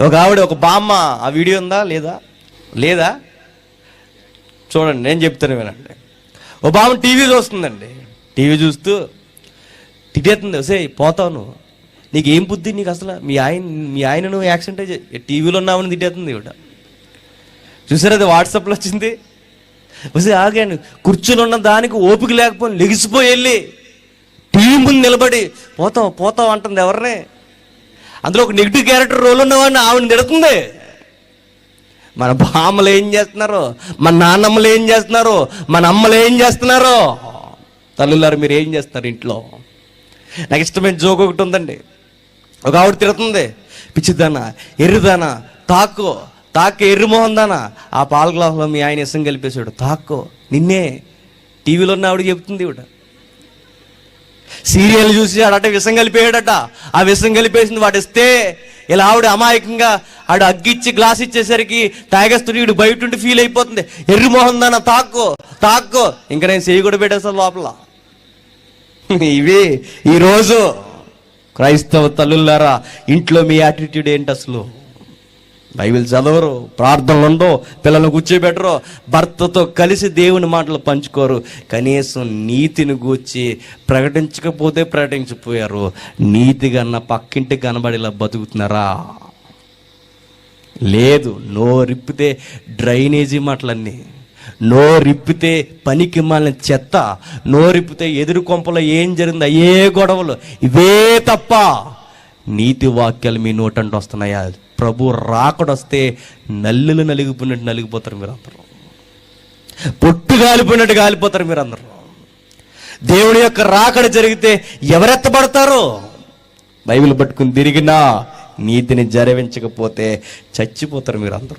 ఒక ఆవిడ ఒక బామ్మ ఆ వీడియో ఉందా? లేదా? లేదా? చూడండి నేను చెప్తాను వినండి. ఓ బామ్మ టీవీ చూస్తుందండి. టీవీ చూస్తూ తిట్టేస్తుంది. వసే పోతావు నువ్వు. నీకు ఏం బుద్ధి? నీకు అసలు మీ ఆయన మీ ఆయన నువ్వు యాక్సిడెంట్ టీవీలో ఉన్నామని తిట్టేస్తుంది ఇవిడ చూసారు అది వాట్సాప్లో వచ్చింది? వసే ఆగాను కూర్చుని ఉన్న దానికి ఓపిక లేకపోయి లెగిసిపోయి వెళ్ళి టీవీ ముందు నిలబడి పోతావు పోతావు అంటుంది ఎవరినే? అందులో ఒక నెగిటివ్ క్యారెక్టర్ రోల్ ఉన్నవాడిని ఆవిడ తిడుతుంది. మన బామ్మలు ఏం చేస్తున్నారు? మన నాన్నమ్మలు ఏం చేస్తున్నారు? మన అమ్మలు ఏం చేస్తున్నారు? తల్లులారు మీరు ఏం చేస్తున్నారు ఇంట్లో? నాకు ఇష్టమైన జోక్ ఒకటి ఉందండి. ఒక ఆవిడ తిడుతుంది పిచ్చిదానా ఎర్రిదానా తాకో తాకు ఎర్రిమోహన్ దానా. ఆ పాల గ్లాసులో మీ ఆయన ఇసం కలిపేశాడు. తాకు నిన్నే టీవీలో ఉన్న ఆవిడ చెప్తుంది ఇవిడ సీరియల్ చూసి ఆడట విషం కలిపేయడట. ఆ విషం కలిపేసింది వాడు ఇస్తే ఇలా ఆవిడ అమాయకంగా ఆడు అగ్గిచ్చి గ్లాస్ ఇచ్చేసరికి తాగేస్తుడి వీడు బయట ఉండి ఫీల్ అయిపోతుంది. ఎర్రి మొహం దాన తాక్కో తాక్కో. ఇంకా నేను చేయి కూడా పెట్టేస్తాను లోపల. ఇవి ఈరోజు క్రైస్తవ తల్లులారా ఇంట్లో మీ యాటిట్యూడ్ ఏంటి అసలు? బైబిల్ చదవరు ప్రార్థనలు ఉండవు పిల్లలు కూర్చోబెట్టరు. భర్తతో కలిసి దేవుని మాటలు పంచుకోరు. కనీసం నీతిని గూర్చి ప్రకటించకపోతే ప్రకటించిపోయారు. నీతి కన్నా పక్కింటి కనబడేలా బతుకుతున్నారా? లేదు నోరిప్పితే డ్రైనేజీ మాటలన్నీ. నోరిప్పితే పనికి మాలిన చెత్త. నోరిప్పితే ఎదురు కొంపలో ఏం జరిగింది అయ్యే గొడవలు. ఇవే తప్ప నీతి వాక్యాలు మీ నోటంటూ వస్తున్నాయా? ప్రభు రాకడొస్తే నల్లులు నలిగిపోయినట్టు నలిగిపోతారు మీరు అందరూ పొట్టు గాలిపోయినట్టు గాలిపోతారు మీరు అందరూ దేవుని యొక్క రాకడ జరిగితే ఎవరెత్తబడతారో? బైబిల్ పట్టుకుని తిరిగినా నీతిని జరవించకపోతే చచ్చిపోతారు మీరు అందరూ